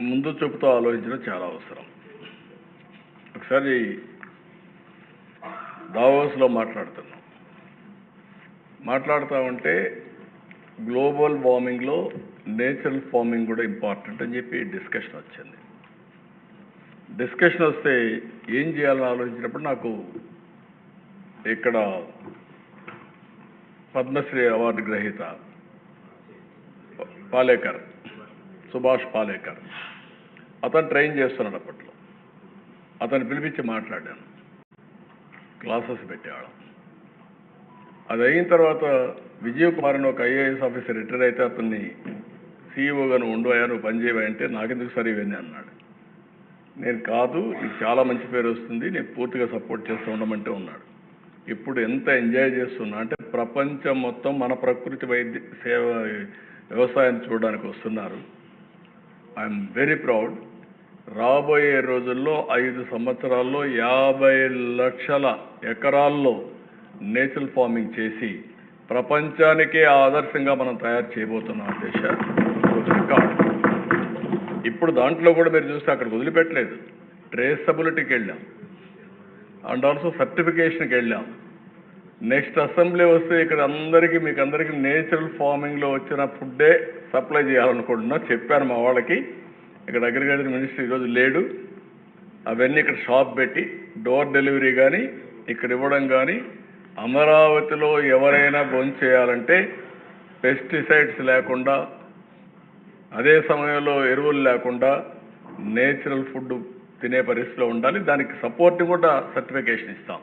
ముందు చూపుతో ఆలోచించడం చాలా అవసరం. ఒకసారి దావోస్లో మాట్లాడుతున్నాం. మాట్లాడుతూ ఉంటే గ్లోబల్ వార్మింగ్లో నేచురల్ ఫార్మింగ్ కూడా ఇంపార్టెంట్ అని చెప్పి డిస్కషన్ వచ్చింది. డిస్కషన్ వస్తే ఏం చేయాలని ఆలోచించినప్పుడు నాకు ఇక్కడ పద్మశ్రీ అవార్డు గ్రహీత పాలేకర్ సుభాష్ పాలేకర్. అతను ట్రైన్ చేస్తున్నాడు అప్పట్లో అతను పిలిపించి మాట్లాడాను. క్లాసెస్ పెట్టేవాళ్ళం. అది అయిన తర్వాత విజయ్ కుమార్ అని ఒక ఐఏఎస్ ఆఫీసర్ రిటైర్ అయితే అతన్ని సీఈఓగా నువ్వు ఉండు అయ్యా నువ్వు పని అంటే నాకెందుకు సరే ఇవన్నీ అన్నాడు. నేను కాదు ఇది చాలా మంచి పేరు వస్తుంది నేను పూర్తిగా సపోర్ట్ చేస్తూ ఉండమంటే ఉన్నాడు. ఇప్పుడు ఎంత ఎంజాయ్ చేస్తున్నా అంటే ప్రపంచం మొత్తం మన ప్రకృతి వైద్య సేవ వ్యవసాయం చూడడానికి వస్తున్నారు. ఐఎమ్ వెరీ ప్రౌడ్ రాబోయే రోజుల్లో ఐదు సంవత్సరాల్లో యాభై లక్షల ఎకరాల్లో నేచురల్ ఫార్మింగ్ చేసి ప్రపంచానికే ఆదర్శంగా మనం తయారు చేయబోతున్నాం దేశ రికార్డ్ ఇప్పుడు దాంట్లో కూడా మీరు చూస్తే అక్కడ వదిలిపెట్టలేదు. ట్రేసబిలిటీకి వెళ్ళాం. అండ్ ఆల్సో సర్టిఫికేషన్కి వెళ్ళాం. నెక్స్ట్ అసెంబ్లీ వస్తే ఇక్కడ అందరికీ మీకు అందరికీ నేచురల్ ఫార్మింగ్లో వచ్చిన ఫుడ్డే సప్లై చేయాలనుకుంటున్నా. చెప్పాను మా వాళ్ళకి ఇక్కడ అగ్రికల్చర్ మినిస్టర్ ఈరోజు లేడు. అవన్నీ ఇక్కడ షాప్ పెట్టి డోర్ డెలివరీ కానీ ఇక్కడ ఇవ్వడం కానీ అమరావతిలో ఎవరైనా చేయాలంటే పెస్టిసైడ్స్ లేకుండా అదే సమయంలో ఎరువులు లేకుండా నేచురల్ ఫుడ్ తినే పరిస్థితిలో ఉండాలి. దానికి సపోర్ట్ కూడా సర్టిఫికేషన్ ఇస్తాం.